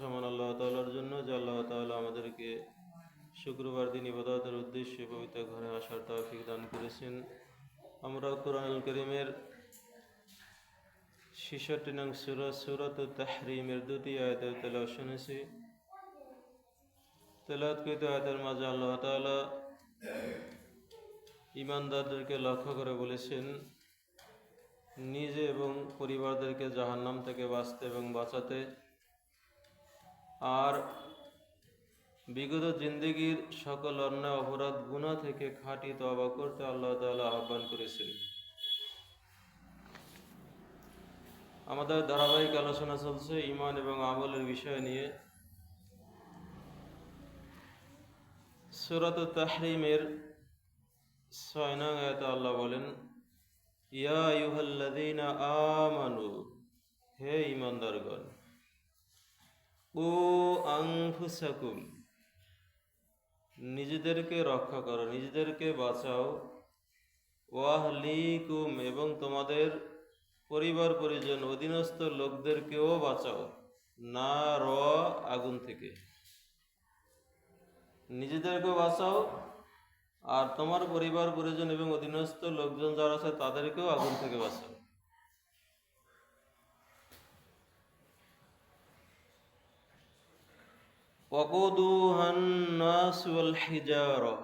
সমান আল্লাহ তাআলার জন্য, যে আল্লাহ তাআলা আমাদেরকে শুক্রবার দিন ইবাদতের উদ্দেশ্যে পবিত্র ঘরে আসার তৌফিক দান করেছেন। আমরা কোরআনুল করিমের ছেষট্টি নং সুরত সুরত তাহরিমের দুটি আয়াতের তেলাও শুনেছি। তেলাৎকৃত আয়াতের মাঝে আল্লাহ তাআলা ইমানদারদেরকে লক্ষ্য করে বলেছেন, নিজে এবং পরিবারদেরকে জাহান্নাম থেকে বাঁচতে এবং বাঁচাতে আর বিগত জিন্দগির সকল অন্যায়, অপরাধ গুণা থেকে খাঁটি তবা করতে আল্লাহ তাআলা আহ্বান করেছেন। আমাদের ধারাবাহিক আলোচনা চলছে ইমান এবং আমলের বিষয় নিয়ে। সুরাত তাহরিমের ছয় নং আল্লাহ বলেন, ইয়া আইয়ুহাল্লাযীনা আমানু, হে ঈমানদারগণ ও আনফুসাকুম নিজেদেরকে রক্ষা করো, নিজেদেরকে বাঁচাও। ওয়াহলিকুম, এবং তোমাদের পরিবার পরিজন, অধীনস্থ লোকদেরকেও বাঁচাও। না র আগুন থেকে। নিজেদেরকেও বাঁচাও, আর তোমার পরিবার পরিজন এবং অধীনস্থ লোকজন যারা আছে, তাদেরকেও আগুন থেকে বাঁচাও। وقودوها الناس والحجارة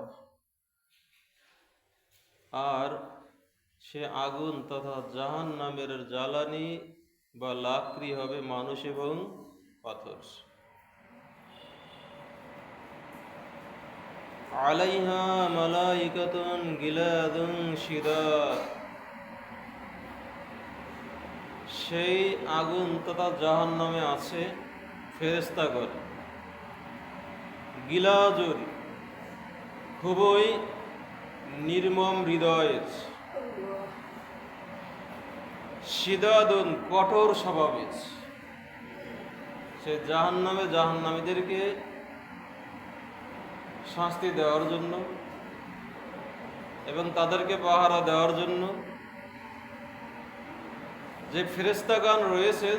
আর সে আগুন তথা জাহান নামের জ্বালানি বা লাকড়ি হবে মানুষ এবং পাথর আলাইহা মালাইকাতুন গিলাদুন শিদাদ সেই আগুন তথা জাহান নামে আছে ফেরেস্তাগণ গিলাজুন খুবই নির্মম হৃদয়ের সিদাদুন কঠোর স্বভাবের। সে জাহান নামে জাহান্নামীদেরকে শাস্তি দেওয়ার জন্য এবং তাদেরকে পাহারা দেওয়ার জন্য যে ফেরেস্তাগান রয়েছেন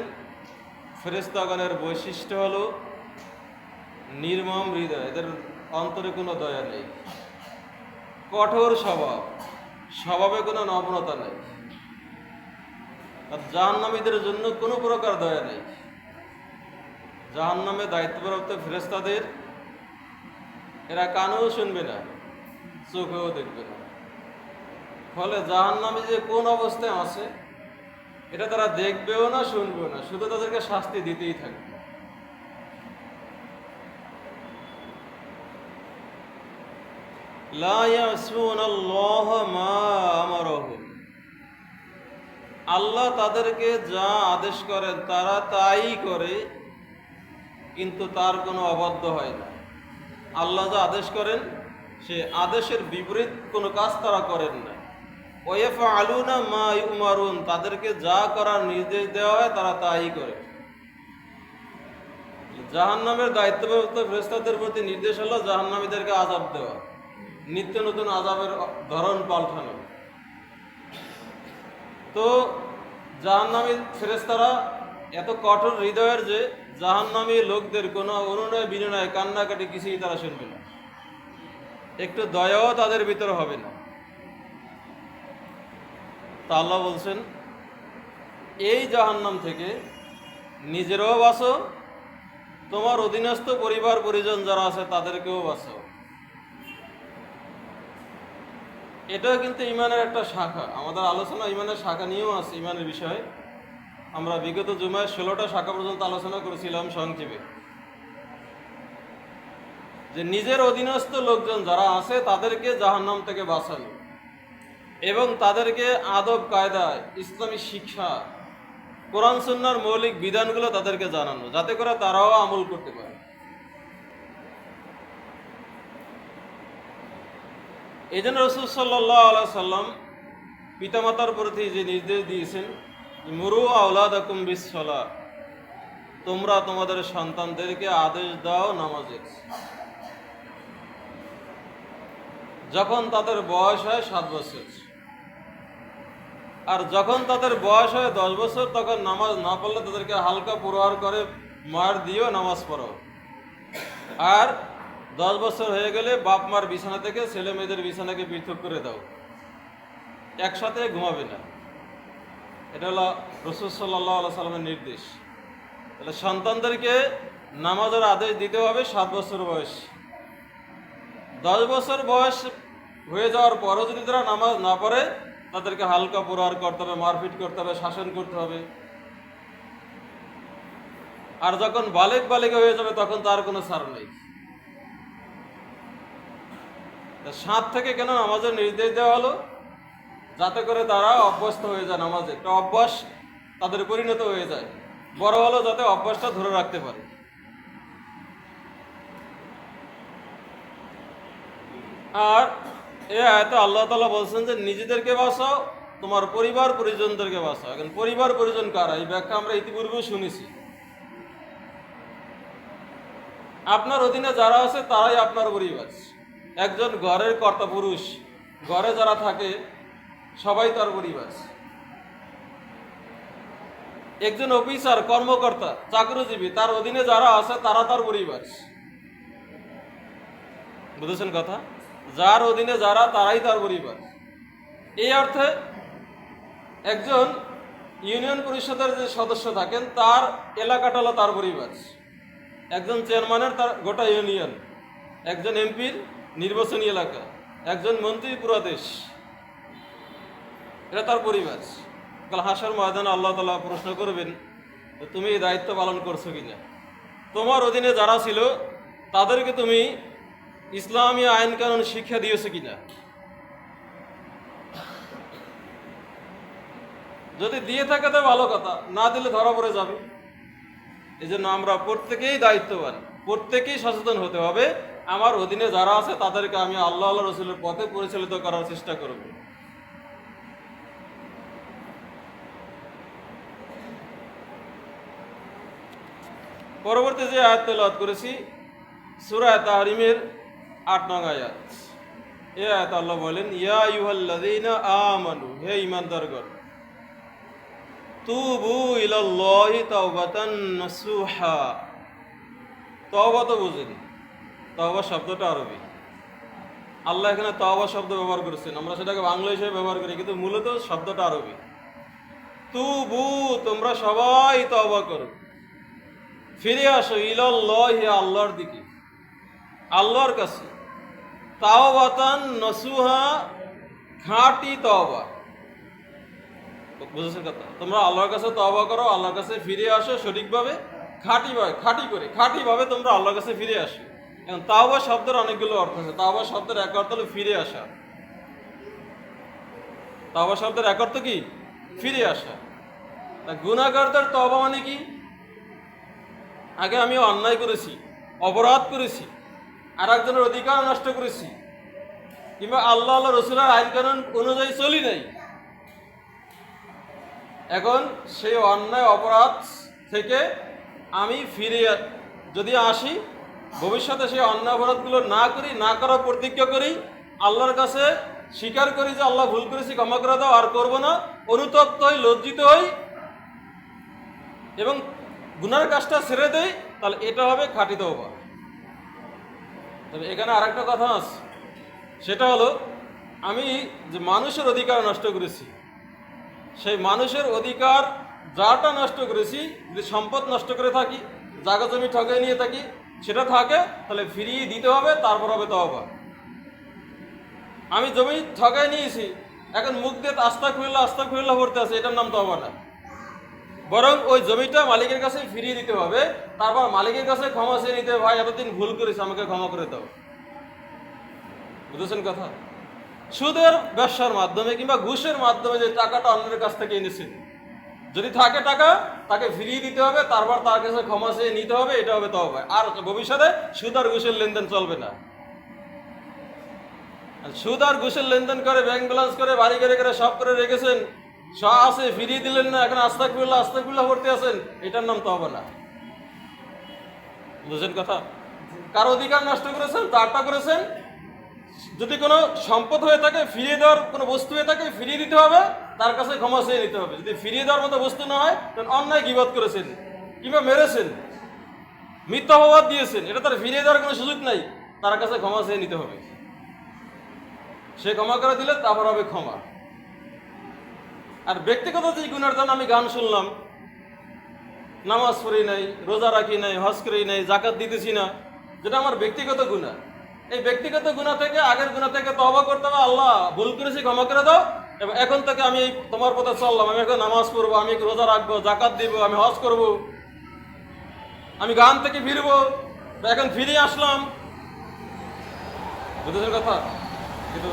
ফেরেস্তাগানের বৈশিষ্ট্য হলো নির্মম হৃদয়, এদের অন্তরে কোনো দয়া নেই। কঠোর স্বভাব, স্বভাবে কোনো নম্রতা নেই। আর জাহান্নামীদের জন্য কোনো প্রকার দয়া নেই। জাহান্নামে দায়িত্বপ্রাপ্ত ফেরেস্তাদের এরা কানেও শুনবে না, চোখেও দেখবে না। ফলে জাহান্নামী যে কোন অবস্থায় আছে, এটা তারা দেখবেও না, শুনবেও না, শুধু তাদেরকে শাস্তি দিতেই থাকবে। লা আল্লাহ মা আমারহুম আল্লাহ তাদেরকে যা আদেশ করেন তারা তাই করে, কিন্তু তার কোনো অবাধ্য হয় না। আল্লাহ যা আদেশ করেন, সে আদেশের বিপরীত কোনো কাজ তারা করেন না। ওয়েফ আলুনা মা ইউমারুন, তাদেরকে যা করার নির্দেশ দেওয়া হয় তারা তাই করে। জাহান্নামের দায়িত্বপ্রাপ্ত ফেরেস্তাদের প্রতি নির্দেশ হলো জাহান্নামীদেরকে আজাব দেওয়া। নিত্য নতুন আজাবের ধরন পাল্টানো। তো জাহান্নামী ফেরেস্তারা এত কঠোর হৃদয়ের যে জাহান্নামী লোকদের কোনো অনুনয় বিনয় কান্নাকাটি কিছুই তারা শুনবে না। একটু দয়াও তাদের ভিতরে হবে না। তা আল্লাহ বলছেন, এই জাহান্নাম থেকে নিজেরাও বাঁচো, তোমার অধীনস্থ পরিবার পরিজন যারা আছে তাদেরকেও বাঁচো এটাও কিন্তু ইমানের একটা শাখা। আমাদের আলোচনা ইমানের শাখা নিয়েও আছে ইমানের বিষয়ে। আমরা বিগত জুমায় ষোলোটা শাখা পর্যন্ত আলোচনা করেছিলাম সংক্ষেপে। যে নিজের অধীনস্থ লোকজন যারা আছে, তাদেরকে জাহান্নাম থেকে বাঁচানো এবং তাদেরকে আদব, কায়দা, ইসলামী শিক্ষা, কোরআন, সুন্নার মৌলিক বিধানগুলো তাদেরকে জানানো, যাতে করে তারাও আমল করতে পারে। এই জন্য রসুল সাল্লাহ সাল্লাম পিতামাতার প্রতি যে নির্দেশ দিয়েছেন মুরু আউলাদ আকুম বিশ্বলা তোমরা তোমাদের সন্তানদেরকে আদেশ দাও নামাজের। যখন তাদের বয়স হয় সাত বছর, আর যখন তাদের বয়স হয় দশ বছর, তখন নামাজ না পড়লে তাদেরকে হালকা পুরোহার করে মার দিও নামাজ পড়ো আর দশ বছর হয়ে গেলে বাপ মার বিছানা থেকে ছেলে মেয়েদের বিছানাকে পৃথক করে দাও। একসাথে ঘুমাবে না। এটা হলো রসুল সাল্লাহ সাল্লামের নির্দেশ। তাহলে সন্তানদেরকে নামাজের আদেশ দিতে হবে সাত বছর বয়স। দশ বছর বয়স হয়ে যাওয়ার পরও যদি তারা নামাজ না পড়ে, তাদেরকে হালকা প্রহার করতে হবে, মারপিট করতে হবে, শাসন করতে হবে। আর যখন বালেক বালিকা হয়ে যাবে, তখন তার কোনো ছাড় নেই। সাত থেকে কেন নামাজের নির্দেশ দেওয়া হলো? যাতে করে তারা অভ্যস্ত হয়ে যায় নামাজে। একটা অভ্যাস তাদের পরিণত হয়ে যায়। বড় হলো যাতে অভ্যাসটা ধরে রাখতে পারে। আর এ আয়তে আল্লাহ তালা বলছেন যে, নিজেদেরকে বাঁচাও, তোমার পরিবার পরিজনদেরকে বাঁচাও। এখন পরিবার পরিজন কারা? এই ব্যাখ্যা আমরা ইতিপূর্বেও শুনেছি। আপনার অধীনে যারা আছে, তারাই আপনার পরিবার। একজন ঘরের কর্তা পুরুষ, ঘরে যারা থাকে, সবাই তার পরিবার একজন অফিসার, কর্মকর্তা, চাকরিজীবী, তার অধীনে যারা আছে, তারা তার পরিবার বুঝেছেন কথা? যার অধীনে যারা, তারাই তার পরিবার এই অর্থে একজন ইউনিয়ন পরিষদের যে সদস্য থাকেন, তার এলাকাটা হলো তার পরিবার একজন চেয়ারম্যানের তার গোটা ইউনিয়ন, একজন এমপির নির্বাচনী এলাকা, একজন মন্ত্রী পুরা দেশ এটা তার পরিবার। কাল হাসার ময়দানে আল্লাহ তালা প্রশ্ন করবেন তুমি এই দায়িত্ব পালন করছ কিনা? তোমার অধীনে যারা ছিল, তাদেরকে তুমি ইসলামী আইন কানুন শিক্ষা দিয়েছ কিনা? যদি দিয়ে থাকে তো ভালো কথা, না দিলে ধরা পড়ে যাবে। এই জন্য আমরা প্রত্যেকেই দায়িত্ববান, প্রত্যেকেই সচেতন হতে হবে। আমার অধীনে যারা আছে, তাদেরকে আমি আল্লাহ আল্লাহ রসুলের পথে পরিচালিত করার চেষ্টা করব। পরবর্তী যে আয়াত তেলাওয়াত করেছি, সূরা তাহরিমের আট নং আয়াত। এ আয়াত আল্লাহ বলেন, ইয়া ইউহাল্লাযীনা আমানু হে ঈমানদারগণ, তুবু ইলাল্লাহি তাওবাতান নাসুহা তওবা তো বুঝেন। তওবা শব্দটা আরবি। আল্লাহ এখানে তওবা শব্দ ব্যবহার করেছেন। আমরা সেটাকে বাংলা হিসেবে ব্যবহার করি, কিন্তু মূলত শব্দটা আরবি। তুবু, তোমরা সবাই তওবা করো। ফিরে আসো ইলাল্লাহি, আল্লাহর দিকে। আল্লাহর কাছে। তাওবাতান নসুহা, খাঁটি তওবা। বুঝেছেন কথা? তোমরা আল্লাহর কাছে তওবা করো, আল্লাহর কাছে ফিরে আসো সঠিকভাবে, খাঁটিভাবে, খাঁটি করে, খাঁটিভাবে তোমরা আল্লাহর কাছে ফিরে আসো। তাওবা শব্দের অনেকগুলো অর্থ আছে। তাওবা শব্দের এক অর্থ হলো ফিরে আসা। তাওবা শব্দের এক অর্থ কি? ফিরে আসা। তা গুণাগারদের তওবা মানে কি? আগে আমি অন্যায় করেছি, অপরাধ করেছি আর একজনের অধিকার নষ্ট করেছি, কিংবা আল্লাহ আল্লাহ রসুলের আইন কানুন অনুযায়ী চলি নাই। এখন সেই অন্যায়, অপরাধ থেকে আমি ফিরে যদি আসি ভবিষ্যতে সেই অন্যায় অপরাধগুলো না করি, না করার প্রতিজ্ঞা করি, আল্লাহর কাছে স্বীকার করি যে আল্লাহ ভুল করেছি, ক্ষমা করে দাও, আর করব না। অনুতপ্ত হই, লজ্জিত হই এবং গুনার কাজটা ছেড়ে দেই, তাহলে এটা হবে খাঁটি তওবা। তবে এখানে আরেকটা কথা আছে, সেটা হলো, আমি যে মানুষের অধিকার নষ্ট করেছি, সেই মানুষের অধিকার যাটা নষ্ট করেছি, যদি সম্পদ নষ্ট করে থাকি জায়গা জমি ঠকে নিয়ে থাকি সেটা থাকে, তাহলে ফিরিয়ে দিতে হবে, তারপর হবে তওবা। আমি জমি ঠকায় নিয়েছি, এখন মুখ দিয়ে আস্তা খুললা আস্তা খুললা পড়তে আছে, এটার নাম তওবা না। বরং ওই জমিটা মালিকের কাছে ফিরিয়ে দিতে হবে, তারপর মালিকের কাছে ক্ষমা চেয়ে নিতে ভাই, এতদিন ভুল করেছি, আমাকে ক্ষমা করে দাও। বুঝেছেন কথা? সুদের ব্যবসার মাধ্যমে কিংবা ঘুষের মাধ্যমে যে টাকাটা অন্যের কাছ থেকে এনেছেন যদি থাকে টাকা, তাকে ফিরিয়ে দিতে হবে, তারপর তার কাছে ক্ষমা চেয়ে নিতে হবে, এটা হবে তো হবে আর ভবিষ্যতে সুদ আর ঘুষের লেনদেন চলবে না। সুদ আর ঘুষের লেনদেন করে ব্যাংক ব্যালেন্স করে, বাড়ি করে করে সব করে রেখেছেন সব আছে ফিরিয়ে দিলেন না, এখন আস্তা করলে আস্তা করলে ভর্তি আছেন, এটার নাম তো হবে না। বুঝেন কথা? কার অধিকার নষ্ট করেছেন, তারটা করেছেন যদি কোনো সম্পদ হয়ে থাকে, ফিরিয়ে দেওয়ার কোনো বস্তু হয়ে থাকে, ফিরিয়ে দিতে হবে, তার কাছে ক্ষমা চেয়ে নিতে হবে। যদি ফিরিয়ে দেওয়ার মতো বস্তু না হয় তখন অন্যায় গিবত করেছেন? কিংবা মেরেছেন? মিথ্যা অপবাদ দিয়েছেন? এটা তার ফিরিয়ে দেওয়ার কোনো সুযোগ নাই, তার কাছে ক্ষমা চেয়ে নিতে হবে। সে ক্ষমা করে দিলে তারপর হবে ক্ষমা। আর ব্যক্তিগত যে গুণের জন্য আমি গান শুনলাম, নামাজ পড়ি নাই, রোজা রাখি নাই, হজ করি নাই, জাকাত দিতেছি না, যেটা আমার ব্যক্তিগত গুণা। এই ব্যক্তিগত গুণা থেকে, আগের গুণা থেকে তবা করতে হবে, আল্লাহ ভুল করেছি, ক্ষমা করে দাও। এবং এখন থেকে আমি তোমার পথে চললাম, আমি এখন নামাজ পড়ব, আমি রোজা রাখব জাকাত দিব, আমি হজ করব। আমি গান থেকে ফিরবো এখন ফিরে আসলাম। বুঝেছেন কথা? কিন্তু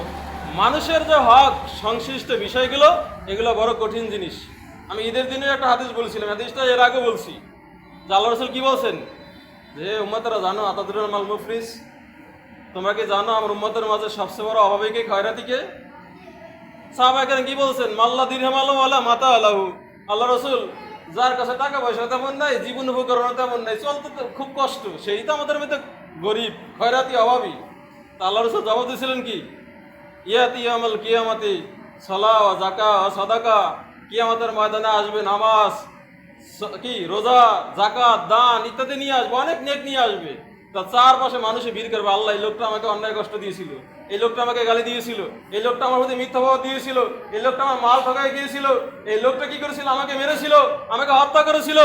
মানুষের যে হক, সংশ্লিষ্ট বিষয়গুলো, এগুলো বড় কঠিন জিনিস। আমি ঈদের দিনে একটা হাদিস বলছিলাম, হাদিসটা এর আগে বলছি। যে আল্লাহ রসুল কি বলছেন? যে উম্মতেরা জানো, আতাদুর মাল মুফরিস তোমরা কি জানো, আমার উম্মতের মাঝে সবচেয়ে বড় অভাবীকে খয়রাতিকে? সাহাবাকেন কি বলছেন? মাল্লা দিরহাম আলম আল্লাহ মাতা আল্লাহু আল্লাহ রসুল, যার কাছে টাকা পয়সা তেমন নাই, জীবন উপকরণ তেমন নাই, চলতে খুব কষ্ট। সেই তো আমাদের মধ্যে গরিব, খয়রাতি, অভাবী। তা আল্লাহ রসুল জবাব দিয়েছিলেন কি? ইয়াতি আমল কিয়ামাতি সলা জাকা সদাকা। কিয়ামতের ময়দানে আসবে নামাজ কি, রোজা জাকাত দান ইত্যাদি নিয়ে আসবে, অনেক নেক নিয়ে আসবে। তা চারপাশে মানুষে ভিড় করবে, আল্লাহ, এই লোকটা আমাকে অন্যায় কষ্ট দিয়েছিল। এই লোকটা আমাকে গালি দিয়েছিল। এই লোকটা আমার প্রতি মিথ্যাভাব দিয়েছিল। এই লোকটা আমার মাল ঠকাই গিয়েছিল। এই লোকটা কি করেছিল? আমাকে মেরেছিল, আমাকে হত্যা করেছিল।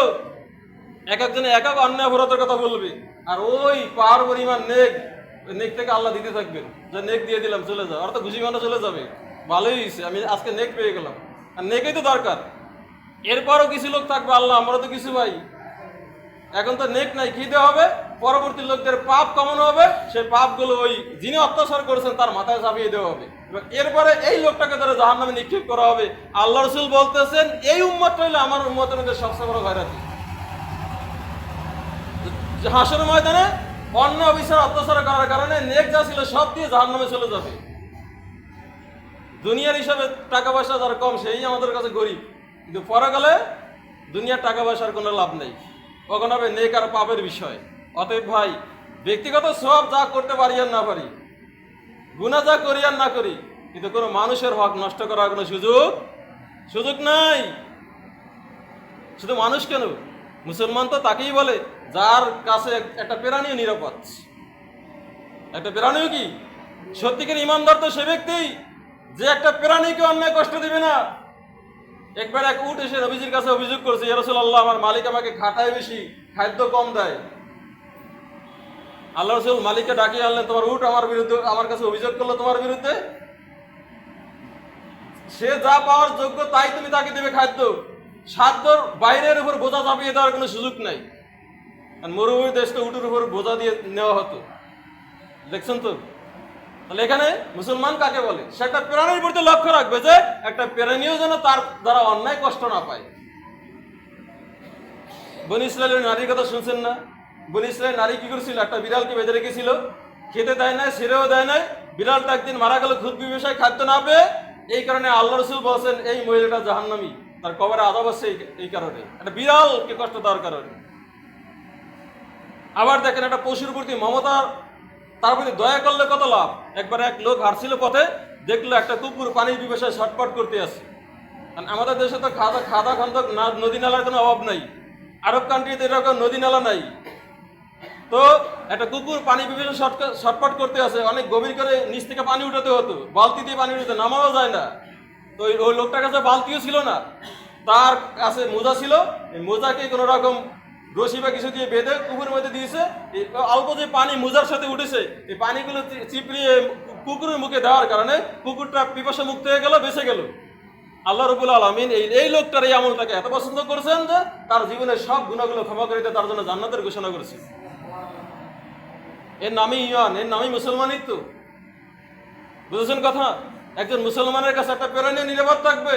এক একজনে এক এক অন্যায় অপরাধের কথা বলবে। আর ওই পাহাড় পরিমাণ নেক নেক থেকে আল্লাহ দিতে থাকবেন। যে নেক দিয়ে দিলাম, চলে যাও। তো খুশি মানে চলে যাবে। ভালোই হয়েছে আমি আজকে নেক পেয়ে গেলাম। আর নেকেই তো দরকার। এরপরও কিছু লোক থাকবে, আল্লাহ আমরা তো কিছু ভাই। এখন তো নেক নাই দেওয়া হবে, পরবর্তী লোকদের পাপ কমানো হবে, সেই পাপগুলো ওই যিনি অত্যাচার করেছেন তার মাথায় চাপিয়ে দেওয়া হবে। এবং এরপরে এই লোকটাকে ধরে জাহান নামে নিক্ষেপ করা হবে। আল্লাহ রসুল বলতেছেন, এই উম্মতটা হইলে আমার উম্মতের মধ্যে সবচেয়ে বড় ঘরাতি হাসর ময়দানে অন্য অফিসার অত্যাচার করার কারণে নেক যা ছিল সব দিয়ে জাহান নামে চলে যাবে। দুনিয়ার হিসাবে টাকা পয়সা যার কম, সেই আমাদের কাছে গরিব। কিন্তু পরে গেলে দুনিয়ার টাকা পয়সার কোনো লাভ নেই। কখন হবে, নেক আর পাপের বিষয়। অতএব ভাই, ব্যক্তিগত সব যা করতে পারি আর না পারি গুণা যা করি আর না করি, কিন্তু কোনো মানুষের হক নষ্ট করার কোনো সুযোগ সুযোগ নাই। শুধু মানুষ কেন? মুসলমান তো তাকেই বলে, যার কাছে একটা প্রাণীও নিরাপদ। একটা প্রাণীও কি? সত্যিকার ইমানদার তো সে ব্যক্তি, যে একটা প্রাণীকে অন্যায় কষ্ট দিবে না। একবার এক উঠ এসে নবীজির কাছে অভিযোগ করছে ইয়ারসুল আল্লাহ আমার মালিক আমাকে খাটায় বেশি খাদ্য কম দেয়। আল্লাহ রসুল মালিককে ডাকিয়ে আনলেন, তোমার উঠ আমার বিরুদ্ধে, আমার কাছে অভিযোগ করল তোমার বিরুদ্ধে? সে যা পাওয়ার যোগ্য তাই তুমি তাকে দেবে খাদ্য। সাধ্যর বাইরের উপর বোঝা চাপিয়ে দেওয়ার কোনো সুযোগ নাই। মরুভূমি দেশ তো উটের উপর বোঝা দিয়ে নেওয়া হতো। দেখছেন তো? তাহলে এখানে মুসলমান কাকে বলে? সে একটা প্রাণীর প্রতি লক্ষ্য রাখবে যে একটা প্রাণীও যেন তার দ্বারা অন্যায় কষ্ট না পায়। বনি ইসরায়েলের নারীর কথা শুনছেন না? বনি ইসরায়েল নারী কি করেছিল? একটা বিড়ালকে বেঁধে রেখেছিল। খেতে দেয় নাই, ছেড়েও দেয় নাই। বিড়ালটা একদিন মারা গেল, খুদ বিবেশায় খাদ্য না পেয়ে। এই কারণে আল্লাহ রসুল বলছেন, এই মহিলাটা জাহান্নামী। তার কবরে আদাব আছে এই- কারণে। একটা বিড়ালকে কষ্ট দেওয়ার কারণে। আবার দেখেন একটা পশুর প্রতি মমতা তার প্রতি দয়া করলে কত লাভ? একবার এক লোক হারছিল পথে, দেখল একটা কুকুর পানির বিবেশায় ছটপট করতে আসে কারণ আমাদের দেশে তো খাদা খাদা খন্দক নদী নালার কোনো অভাব নাই। আরব কান্ট্রিতে এরকম নদী নালা নাই। তো একটা কুকুর পানি বিবেশে ছটপট করতে আছে অনেক গভীর করে নিচ থেকে পানি উঠাতে হতো। বালতি দিয়ে পানি উঠাতে নামানো যায় না। তো ওই- লোকটার কাছে বালতিও ছিল না। তার কাছে মোজা ছিল। মোজাকে কোনো রকম রশি বা কিছু দিয়ে বেঁধে কুকুরের মধ্যে দিয়েছে। অল্প যে পানি মোজার সাথে উঠেছে, এই পানিগুলো চিপড়িয়ে কুকুরের মুখে দেওয়ার কারণে কুকুরটা পিপাসা মুক্ত হয়ে গেল, বেঁচে গেল। আল্লাহ রবুল আলমিন এই এই লোকটার এই আমলটাকে এত পছন্দ করেছেন যে তার জীবনের সব গুণাগুলো ক্ষমা করে তার জন্য জান্নাতের ঘোষণা করেছে। এর নামই ইমান এর নামই মুসলমানিত্ব। বুঝেছেন কথা? একজন মুসলমানের কাছে একটা প্রেরণীয় নিরাপদ থাকবে।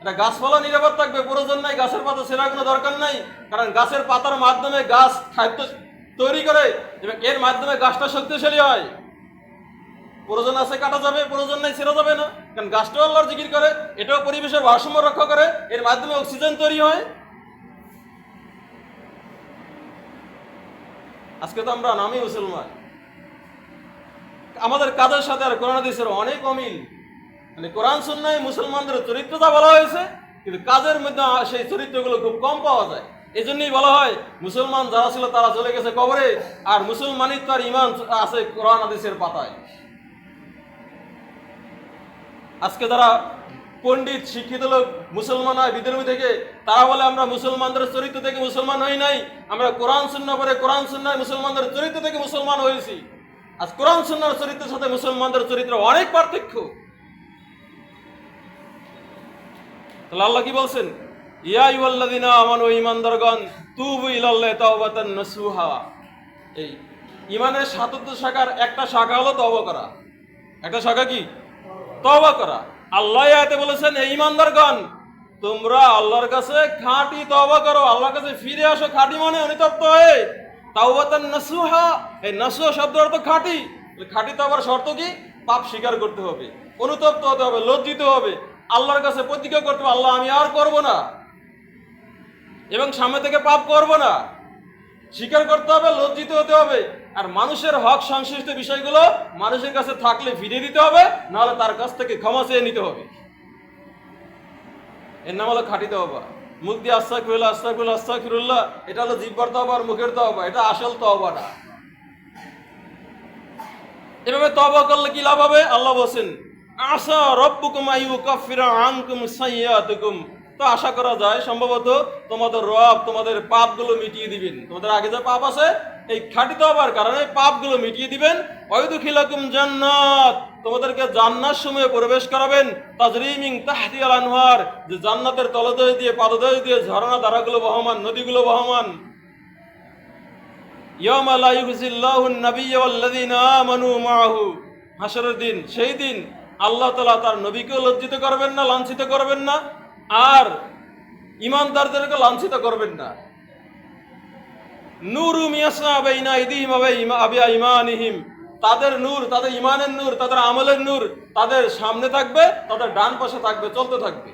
একটা গাছপালা নিরাপদ থাকবে, প্রয়োজন নাই, গাছের পাতা সেরা কোনো দরকার নাই, কারণ গাছের পাতার মাধ্যমে গাছ খাদ্য তৈরি করে এবং এর মাধ্যমে গাছটা শক্তিশালী হয়। প্রয়োজন আছে কাটা যাবে, প্রয়োজন নাই ছেড়ে যাবে না, কারণ গাছটাও আল্লাহর জিকির করে, এটাও পরিবেশের ভারসাম্য রক্ষা করে, এর মাধ্যমে অক্সিজেন তৈরি হয়। আজকে তো আমরা নামই মুসলমান। আমাদের কাজের সাথে আর করোনা হাদিসের অনেক অমিল। মানে কোরআন সুন্নায় মুসলমানদের চরিত্রটা বলা হয়েছে, কিন্তু কাজের মধ্যে সেই চরিত্রগুলো খুব কম পাওয়া যায়। এই জন্যই বলা হয়, মুসলমান যারা ছিল তারা চলে গেছে কবরে, আর মুসলমানই তার ইমান আছে কোরআন হাদিসের পাতায়। আজকে যারা পণ্ডিত, শিক্ষিত লোক, মুসলমান হয় বিধর্মী থেকে, তারা বলে আমরা মুসলমানদের চরিত্র থেকে মুসলমান হই নাই, আমরা কোরআন শূন্য পরে কোরআন শূন্যায় মুসলমানদের চরিত্র থেকে মুসলমান হয়েছি। আজ কোরআন শূন্যার চরিত্রের সাথে মুসলমানদের চরিত্র অনেক পার্থক্য। তাহলে আল্লাহ কি বলছেন? ইয়া ইউল্লাদিনা আমানু ঈমানদারগণ, তুবু ইলাল্লাহি তাওবাতান নাসুহা। এই ইমানের সাতত্য শাখার একটা শাখা হলো তওবা করা। একটা শাখা কি? তওবা করা। আল্লাহ আয়াতে বলেছেন এই ইমানদারগণ তোমরা আল্লাহর কাছে খাঁটি তওবা করো। আল্লাহর কাছে ফিরে আসো, খাঁটি মানে অনুতপ্ত হয়ে। তাওবাতান নাসুহা, এই নাসুহা শব্দ অর্থ খাঁটি। খাঁটি তওবার শর্ত কি? পাপ স্বীকার করতে হবে, অনুতপ্ত হতে হবে, লজ্জিত হবে। আল্লাহর কাছে প্রতিজ্ঞা করতে হবে, আল্লাহ আমি আর করব না। এবং সামনে থেকে পাপ করব না। স্বীকার করতে হবে, লজ্জিত হতে হবে। আর মানুষের হক সংশ্লিষ্ট বিষয়গুলো মানুষের কাছে থাকলে ফিরিয়ে দিতে হবে, নাহলে তার কাছ থেকে ক্ষমা চেয়ে নিতে হবে। এর নাম হলো খাঁটি তহবা মুখ দিয়ে আস্তাকফিরুল্লাহ আস্তাকফিরুল্লাহ আস্তাকফিরুল্লাহ এটা হলো জিব্বার তহবা আর মুখের তহবা এটা আসল তহবা না। এভাবে তহবা করলে কি লাভ হবে? আল্লাহ বলছেন আশা রব্বুকুম আইয়ু কাফিরা আনকুম সাইয়াতুকুম তো আশা করা যায়, সম্ভবত তোমাদের রব তোমাদের পাপগুলো মিটিয়ে দিবেন। তোমাদের আগে যে পাপ আছে, এই খাঁটি তওবার কারণে পাপগুলো মিটিয়ে দিবেন। ওয়াইদুখিলাকুম জান্নাত। তোমাদেরকে জান্নাত সময়ে প্রবেশ করাবেন। তাজরিমিং তাহতিয়াল আনহার, যে জান্নাতের তলদেশ দিয়ে, পাদদেশ দিয়ে ঝর্ণা ধারাগুলো বহমান, নদীগুলো বহমান। ইয়ামা লা ইউজিল্লাহু an-নাবিয়্য ওয়াল্লাযীনা আমানু মাআহু। হাসরের দিন, সেই দিন আল্লাহ তালা তার নবীকেও লজ্জিত করবেন না, লাঞ্ছিত করবেন না, আর ইমানদারদেরকে লাঞ্ছিত করবেন না। নূরু মিয়াসনা বাইনা আইদিহিম ওয়া বাইনা আবিয়া ইমানিহিম। তাদের নূর, তাদের ইমানের নূর, তাদের আমলের নূর তাদের সামনে থাকবে, তাদের ডান পাশে থাকবে, চলতে থাকবে।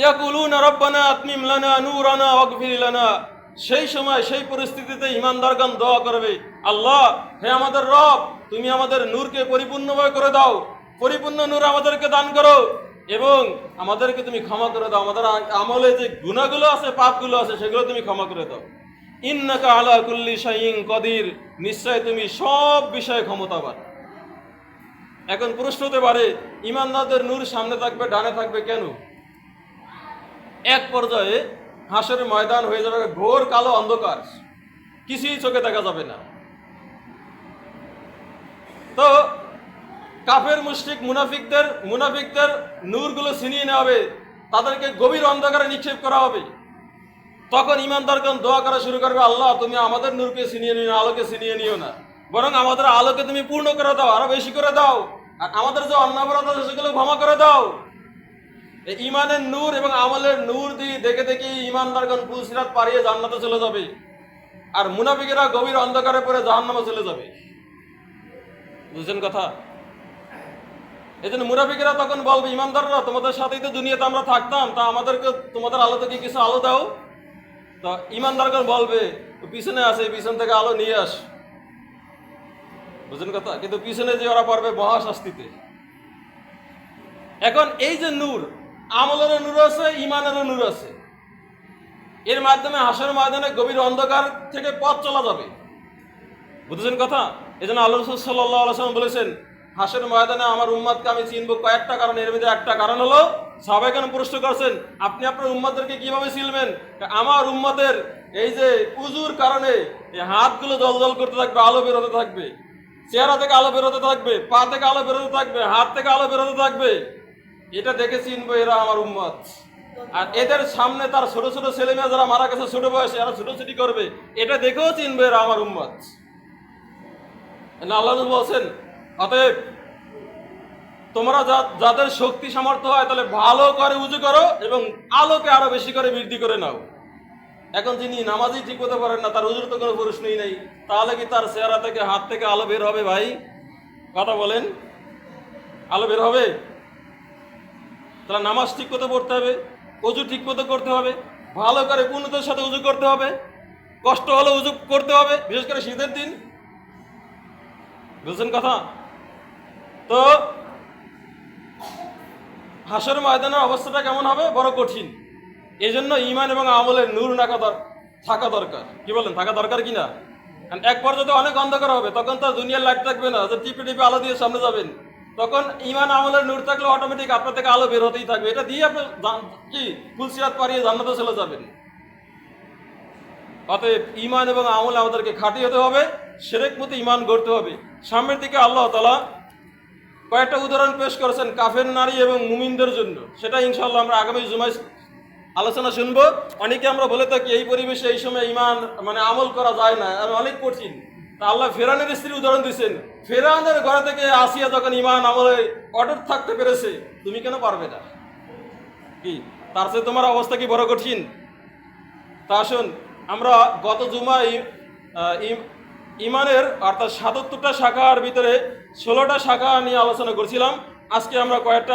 ইয়াকুলুনা রব্বানা আতমিম লানা, নূরানা ওয়াগফির লানা। সেই সময়, সেই পরিস্থিতিতে ইমানদারগণ দোয়া করবে, আল্লাহ, হে আমাদের রব, তুমি আমাদের নূরকে পরিপূর্ণভাবে করে দাও। পরিপূর্ণ নূর আমাদেরকে দান করো এবং আমাদেরকে তুমি ক্ষমা করে দাও। আমাদের আমলে যে গুণাগুলো আছে, পাপগুলো আছে, সেগুলো তুমি ক্ষমা করে দাও। ইন্নাকা আলা কুল্লি শাইইন কদির। নিশ্চয় তুমি সব বিষয়ে ক্ষমতাবান। এখন প্রশ্ন হতে পারে, ইমানদারদের নূর সামনে থাকবে, ডানে থাকবে কেন? এক পর্যায়ে হাঁসের ময়দান হয়ে যাবে ঘোর কালো অন্ধকার। কিছুই চোখে দেখা যাবে না। তো কাফের মুশরিক মুনাফিকদের মুনাফিকদের নূরগুলো ছিনিয়ে নেওয়া হবে। তাদেরকে গভীর অন্ধকারে নিক্ষেপ করা হবে। তখন ইমানদারগণ দোয়া করা শুরু করবে, আল্লাহ, তুমি আমাদের নূরকে ছিনিয়ে নিও না, আলোকে ছিনিয়ে নিও না। বরং আমাদের আলোকে তুমি পূর্ণ করে দাও, আরও বেশি করে দাও। আর আমাদের যে অন্নাবরত আছে, সেগুলো ক্ষমা করে দাও। ইমানের নূর এবং আমলের নূর দিয়ে দেখে দেখে ইমানদারগণ পুলসিরাত পারিয়ে জান্নাতে চলে যাবে। আর মুনাফিকেরা গভীর অন্ধকারে পড়ে জাহান্নামে চলে যাবে। বুঝছেন কথা? এই জন্য মুনাফিকেরা তখন বলবে, ইমানদাররা, তোমাদের সাথেই তো দুনিয়াতে আমরা থাকতাম, তা আমাদেরকে তোমাদের আলো থেকে কিছু আলো দাও। তো ইমানদারগণ বলবে, পিছনে আছে পিছন থেকে আলো নিয়ে আস। বুঝলেন কথা? কিন্তু পিছনে যে ওরা পারবে মহাশাস্তিতে। এখন এই যে নূর আমলেরও নূর আছে ইমানেরও নূর আছে। এর মাধ্যমে হাসের ময়দানে গভীর অন্ধকার থেকে পথ চলা যাবে। বুঝেছেন কথা? এই জন্য আল্লাহ রসুল সাল্লাহ আলসালাম বলেছেন হাসের ময়দানে আমার উম্মাদকে আমি চিনব কয়েকটা কারণ। এর মধ্যে একটা কারণ হলো সবাই কেন প্রশ্ন করছেন, আপনি আপনার উম্মাদেরকে কীভাবে চিনবেন? আমার উম্মাদের এই যে উজুর কারণে এই হাতগুলো জল জল করতে থাকবে, আলো বেরোতে থাকবে। চেহারা থেকে আলো বেরোতে থাকবে, পা থেকে আলো বেরোতে থাকবে, হাত থেকে আলো বেরোতে থাকবে। এটা দেখে চিনবো এরা আমার উম্মত। আর এদের সামনে তার ছোট ছোট ছেলে মেয়ে যারা মারা গেছে ছোট বয়সে, এরা ছুটোছুটি করবে। এটা দেখেও চিনবে এরা আমার উম্মত। আল্লাহ বলছেন, অতএব তোমরা যাদের শক্তি সামর্থ্য হয়, তাহলে ভালো করে উজু করো এবং আলোকে আরও বেশি করে বৃদ্ধি করে নাও। এখন যিনি নামাজই ঠিক হতে পারেন না, তার উজুর তো কোনো প্রশ্নই নেই। তাহলে কি তার চেহারা থেকে হাত থেকে আলো বের হবে ভাই? কথা বলেন। আলো বের হবে? তাহলে নামাজ ঠিক মতো পড়তে হবে, অজু ঠিক মতো করতে হবে, ভালো করে পূর্ণতার সাথে উজু করতে হবে, কষ্ট হলে উজু করতে হবে, বিশেষ করে শীতের দিন। বুঝছেন কথা? তো হাসর ময়দানের অবস্থাটা কেমন হবে? বড় কঠিন। এই জন্য ইমান এবং আমলের নূর নাকা থাকা দরকার। কি বলেন, থাকা দরকার কি না? কারণ এক পর্যায়ে অনেক অন্ধকার হবে, তখন তো দুনিয়ার লাইট থাকবে না, যে টিপে টিপে আলো দিয়ে সামনে যাবেন। তখন ইমান আমলের নূর থাকলে অটোমেটিক আপনার থেকে আলো বের হতেই থাকবে। এটা দিয়ে আপনি কি ফুলসিরাত পারিয়ে জান্নাতে চলে যাবেন। অতএব ইমান এবং আমল আমাদেরকে খাঁটি হতে হবে, সেরেক মতো ইমান গড়তে হবে। সামনের দিকে আল্লাহ তালা কয়েকটা উদাহরণ পেশ করেছেন কাফের নারী এবং মুমিনদের জন্য। সেটা ইনশাল্লাহ আমরা আগামী জুমায় আলোচনা শুনব। অনেকে আমরা বলে থাকি, এই পরিবেশে এই সময় ইমান মানে আমল করা যায় না আর অনেক কঠিন। আল্লাহ ফেরানের স্ত্রী উদাহরণ দিচ্ছেন ফেরানের ঘরে থেকে আসিয়া যখন ইমান আমলে অটুট থাকতে পেরেছে, তুমি কেন পারবে না? কি? তার চেয়ে তোমার অবস্থা কি বড় কঠিন? তা আসুন, আমরা গত জুমায় ইমানের অর্থাৎ সাতাত্তরটা শাখার ভিতরে ষোলোটা শাখা নিয়ে আলোচনা করছিলাম। আজকে আমরা কয়েকটা